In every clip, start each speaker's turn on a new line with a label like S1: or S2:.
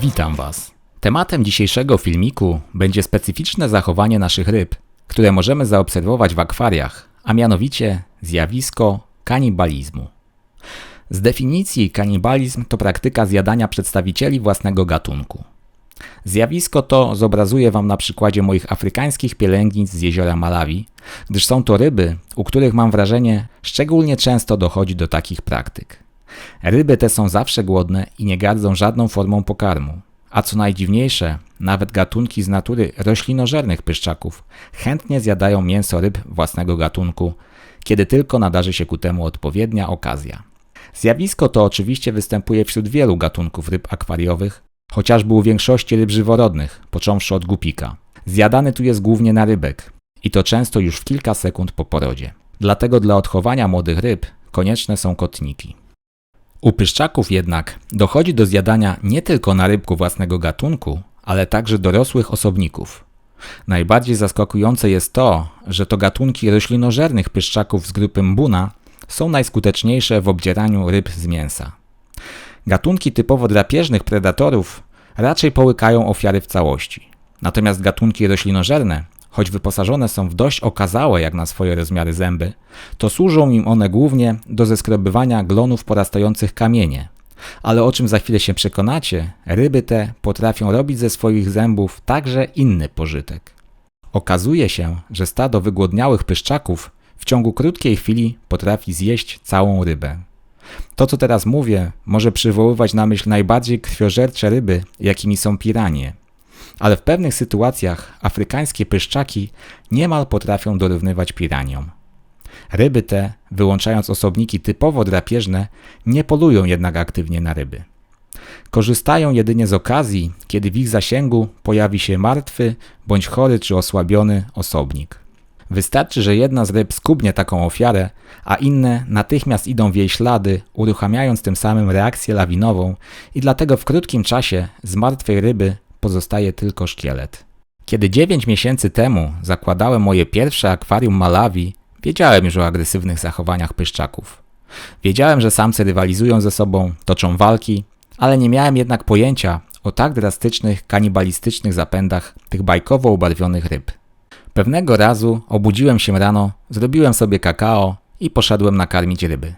S1: Witam Was. Tematem dzisiejszego filmiku będzie specyficzne zachowanie naszych ryb, które możemy zaobserwować w akwariach, a mianowicie zjawisko kanibalizmu. Z definicji kanibalizm to praktyka zjadania przedstawicieli własnego gatunku. Zjawisko to zobrazuję Wam na przykładzie moich afrykańskich pielęgnic z jeziora Malawi, gdyż są to ryby, u których mam wrażenie szczególnie często dochodzi do takich praktyk. Ryby te są zawsze głodne i nie gardzą żadną formą pokarmu. A co najdziwniejsze, nawet gatunki z natury roślinożernych pyszczaków chętnie zjadają mięso ryb własnego gatunku, kiedy tylko nadarzy się ku temu odpowiednia okazja. Zjawisko to oczywiście występuje wśród wielu gatunków ryb akwariowych, chociażby u większości ryb żyworodnych, począwszy od gupika. Zjadany tu jest głównie na rybek i to często już w kilka sekund po porodzie. Dlatego dla odchowania młodych ryb konieczne są kotniki. U pyszczaków jednak dochodzi do zjadania nie tylko na rybku własnego gatunku, ale także dorosłych osobników. Najbardziej zaskakujące jest to, że to gatunki roślinożernych pyszczaków z grupy mbuna są najskuteczniejsze w obdzieraniu ryb z mięsa. Gatunki typowo drapieżnych predatorów raczej połykają ofiary w całości. Natomiast gatunki roślinożerne, choć wyposażone są w dość okazałe jak na swoje rozmiary zęby, to służą im one głównie do zeskrobywania glonów porastających kamienie. Ale o czym za chwilę się przekonacie, ryby te potrafią robić ze swoich zębów także inny pożytek. Okazuje się, że stado wygłodniałych pyszczaków w ciągu krótkiej chwili potrafi zjeść całą rybę. To, co teraz mówię, może przywoływać na myśl najbardziej krwiożercze ryby, jakimi są piranie. Ale w pewnych sytuacjach afrykańskie pyszczaki niemal potrafią dorównywać piraniom. Ryby te, wyłączając osobniki typowo drapieżne, nie polują jednak aktywnie na ryby. Korzystają jedynie z okazji, kiedy w ich zasięgu pojawi się martwy bądź chory czy osłabiony osobnik. Wystarczy, że jedna z ryb skubnie taką ofiarę, a inne natychmiast idą w jej ślady, uruchamiając tym samym reakcję lawinową i dlatego w krótkim czasie z martwej ryby pozostaje tylko szkielet. Kiedy 9 miesięcy temu zakładałem moje pierwsze akwarium Malawi, wiedziałem już o agresywnych zachowaniach pyszczaków. Wiedziałem, że samce rywalizują ze sobą, toczą walki, ale nie miałem jednak pojęcia o tak drastycznych, kanibalistycznych zapędach tych bajkowo ubarwionych ryb. Pewnego razu obudziłem się rano, zrobiłem sobie kakao i poszedłem nakarmić ryby.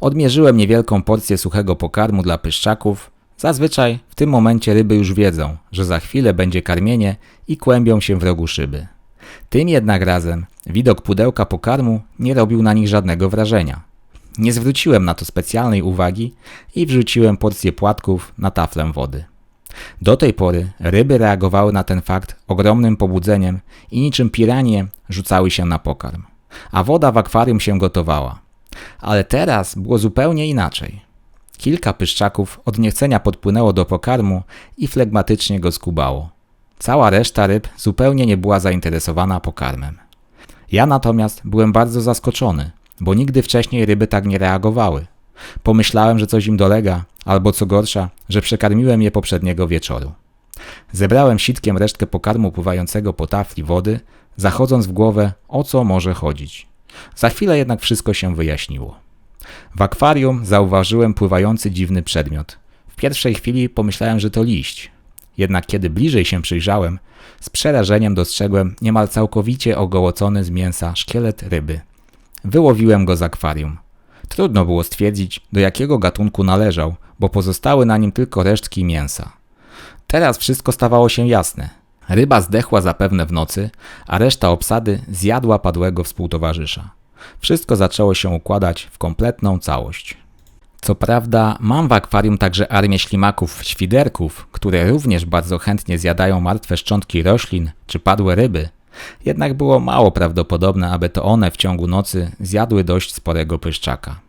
S1: Odmierzyłem niewielką porcję suchego pokarmu dla pyszczaków. Zazwyczaj w tym momencie ryby już wiedzą, że za chwilę będzie karmienie i kłębią się w rogu szyby. Tym jednak razem widok pudełka pokarmu nie robił na nich żadnego wrażenia. Nie zwróciłem na to specjalnej uwagi i wrzuciłem porcję płatków na taflę wody. Do tej pory ryby reagowały na ten fakt ogromnym pobudzeniem i niczym piranie rzucały się na pokarm, a woda w akwarium się gotowała. Ale teraz było zupełnie inaczej. Kilka pyszczaków od niechcenia podpłynęło do pokarmu i flegmatycznie go skubało. Cała reszta ryb zupełnie nie była zainteresowana pokarmem. Ja natomiast byłem bardzo zaskoczony, bo nigdy wcześniej ryby tak nie reagowały. Pomyślałem, że coś im dolega, albo co gorsza, że przekarmiłem je poprzedniego wieczoru. Zebrałem sitkiem resztkę pokarmu pływającego po tafli wody, zachodząc w głowę, o co może chodzić. Za chwilę jednak wszystko się wyjaśniło. W akwarium zauważyłem pływający dziwny przedmiot. W pierwszej chwili pomyślałem, że to liść. Jednak kiedy bliżej się przyjrzałem, z przerażeniem dostrzegłem niemal całkowicie ogołocony z mięsa szkielet ryby. Wyłowiłem go z akwarium. Trudno było stwierdzić, do jakiego gatunku należał, bo pozostały na nim tylko resztki mięsa. Teraz wszystko stawało się jasne. Ryba zdechła zapewne w nocy, a reszta obsady zjadła padłego współtowarzysza. Wszystko zaczęło się układać w kompletną całość. Co prawda, mam w akwarium także armię ślimaków świderków, które również bardzo chętnie zjadają martwe szczątki roślin czy padłe ryby, jednak było mało prawdopodobne, aby to one w ciągu nocy zjadły dość sporego pyszczaka.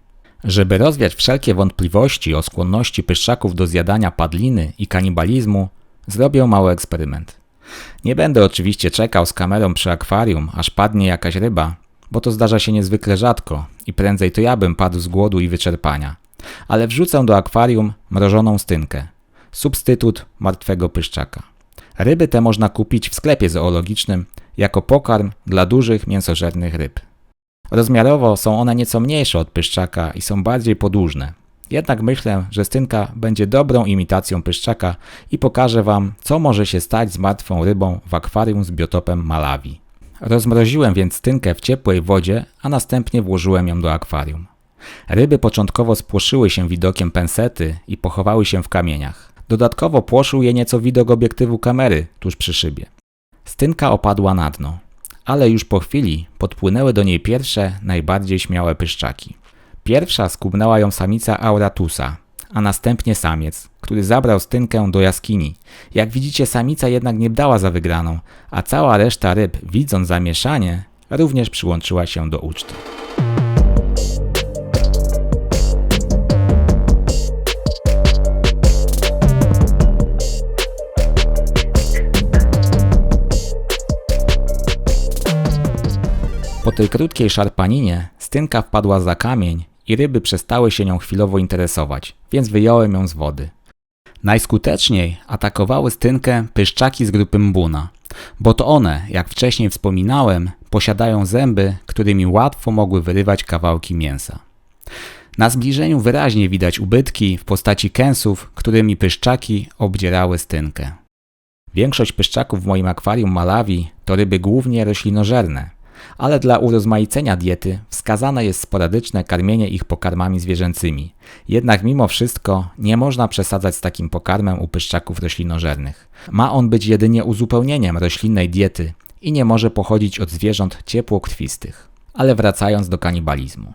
S1: Żeby rozwiać wszelkie wątpliwości o skłonności pyszczaków do zjadania padliny i kanibalizmu, zrobię mały eksperyment. Nie będę oczywiście czekał z kamerą przy akwarium, aż padnie jakaś ryba, bo to zdarza się niezwykle rzadko i prędzej to ja bym padł z głodu i wyczerpania. Ale wrzucę do akwarium mrożoną stynkę, substytut martwego pyszczaka. Ryby te można kupić w sklepie zoologicznym jako pokarm dla dużych mięsożernych ryb. Rozmiarowo są one nieco mniejsze od pyszczaka i są bardziej podłużne. Jednak myślę, że stynka będzie dobrą imitacją pyszczaka i pokażę Wam, co może się stać z martwą rybą w akwarium z biotopem Malawi. Rozmroziłem więc stynkę w ciepłej wodzie, a następnie włożyłem ją do akwarium. Ryby początkowo spłoszyły się widokiem pensety i pochowały się w kamieniach. Dodatkowo płoszył je nieco widok obiektywu kamery tuż przy szybie. Stynka opadła na dno, ale już po chwili podpłynęły do niej pierwsze, najbardziej śmiałe pyszczaki. Pierwsza skubnęła ją samica Auratusa, a następnie samiec, który zabrał stynkę do jaskini. Jak widzicie, samica jednak nie dała za wygraną, a cała reszta ryb, widząc zamieszanie, również przyłączyła się do uczty. Po tej krótkiej szarpaninie stynka wpadła za kamień i ryby przestały się nią chwilowo interesować, więc wyjąłem ją z wody. Najskuteczniej atakowały stynkę pyszczaki z grupy mbuna, bo to one, jak wcześniej wspominałem, posiadają zęby, którymi łatwo mogły wyrywać kawałki mięsa. Na zbliżeniu wyraźnie widać ubytki w postaci kęsów, którymi pyszczaki obdzierały stynkę. Większość pyszczaków w moim akwarium Malawi to ryby głównie roślinożerne, ale dla urozmaicenia diety wskazane jest sporadyczne karmienie ich pokarmami zwierzęcymi. Jednak mimo wszystko nie można przesadzać z takim pokarmem u pyszczaków roślinożernych. Ma on być jedynie uzupełnieniem roślinnej diety i nie może pochodzić od zwierząt ciepłokrwistych. Ale wracając do kanibalizmu.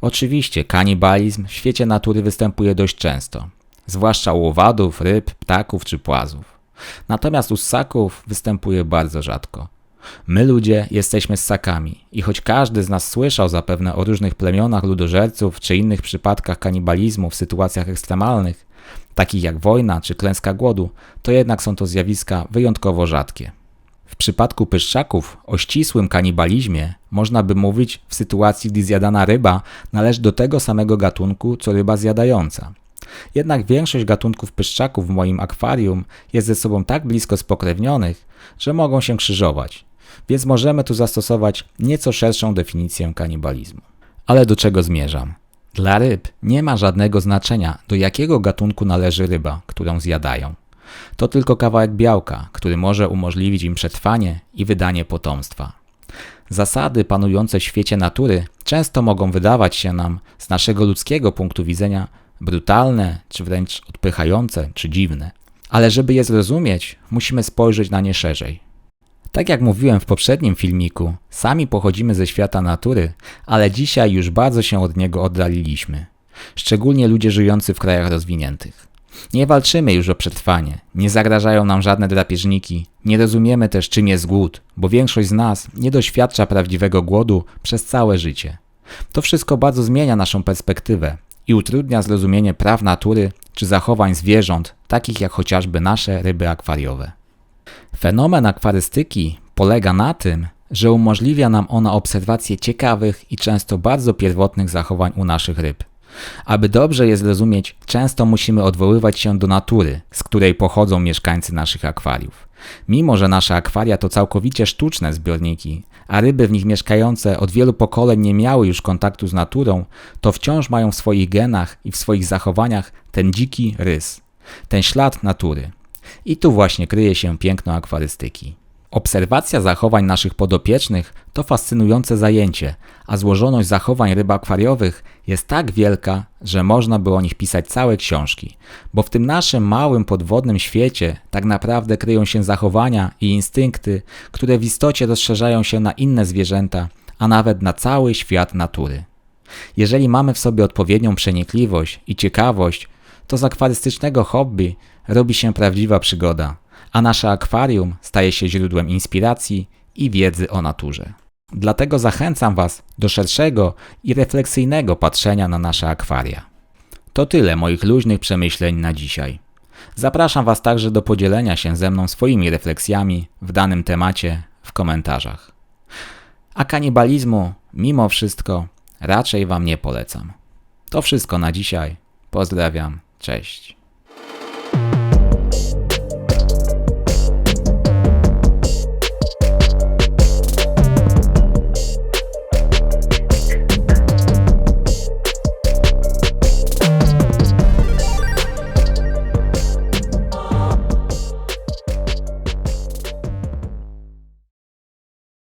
S1: Oczywiście kanibalizm w świecie natury występuje dość często, zwłaszcza u owadów, ryb, ptaków czy płazów. Natomiast u ssaków występuje bardzo rzadko. My ludzie jesteśmy ssakami i choć każdy z nas słyszał zapewne o różnych plemionach ludożerców czy innych przypadkach kanibalizmu w sytuacjach ekstremalnych, takich jak wojna czy klęska głodu, to jednak są to zjawiska wyjątkowo rzadkie. W przypadku pyszczaków o ścisłym kanibalizmie można by mówić w sytuacji, gdy zjadana ryba należy do tego samego gatunku co ryba zjadająca. Jednak większość gatunków pyszczaków w moim akwarium jest ze sobą tak blisko spokrewnionych, że mogą się krzyżować, więc możemy tu zastosować nieco szerszą definicję kanibalizmu. Ale do czego zmierzam? Dla ryb nie ma żadnego znaczenia, do jakiego gatunku należy ryba, którą zjadają. To tylko kawałek białka, który może umożliwić im przetrwanie i wydanie potomstwa. Zasady panujące w świecie natury często mogą wydawać się nam z naszego ludzkiego punktu widzenia brutalne, czy wręcz odpychające, czy dziwne. Ale żeby je zrozumieć, musimy spojrzeć na nie szerzej. Tak jak mówiłem w poprzednim filmiku, sami pochodzimy ze świata natury, ale dzisiaj już bardzo się od niego oddaliliśmy. Szczególnie ludzie żyjący w krajach rozwiniętych. Nie walczymy już o przetrwanie, nie zagrażają nam żadne drapieżniki, nie rozumiemy też czym jest głód, bo większość z nas nie doświadcza prawdziwego głodu przez całe życie. To wszystko bardzo zmienia naszą perspektywę i utrudnia zrozumienie praw natury czy zachowań zwierząt, takich jak chociażby nasze ryby akwariowe. Fenomen akwarystyki polega na tym, że umożliwia nam ona obserwację ciekawych i często bardzo pierwotnych zachowań u naszych ryb. Aby dobrze je zrozumieć, często musimy odwoływać się do natury, z której pochodzą mieszkańcy naszych akwariów. Mimo, że nasze akwaria to całkowicie sztuczne zbiorniki, a ryby w nich mieszkające od wielu pokoleń nie miały już kontaktu z naturą, to wciąż mają w swoich genach i w swoich zachowaniach ten dziki rys, ten ślad natury. I tu właśnie kryje się piękno akwarystyki. Obserwacja zachowań naszych podopiecznych to fascynujące zajęcie, a złożoność zachowań ryb akwariowych jest tak wielka, że można by o nich pisać całe książki, bo w tym naszym małym podwodnym świecie tak naprawdę kryją się zachowania i instynkty, które w istocie rozszerzają się na inne zwierzęta, a nawet na cały świat natury. Jeżeli mamy w sobie odpowiednią przenikliwość i ciekawość, to z akwarystycznego hobby robi się prawdziwa przygoda, a nasze akwarium staje się źródłem inspiracji i wiedzy o naturze. Dlatego zachęcam Was do szerszego i refleksyjnego patrzenia na nasze akwaria. To tyle moich luźnych przemyśleń na dzisiaj. Zapraszam Was także do podzielenia się ze mną swoimi refleksjami w danym temacie w komentarzach. A kanibalizmu, mimo wszystko, raczej Wam nie polecam. To wszystko na dzisiaj. Pozdrawiam, cześć.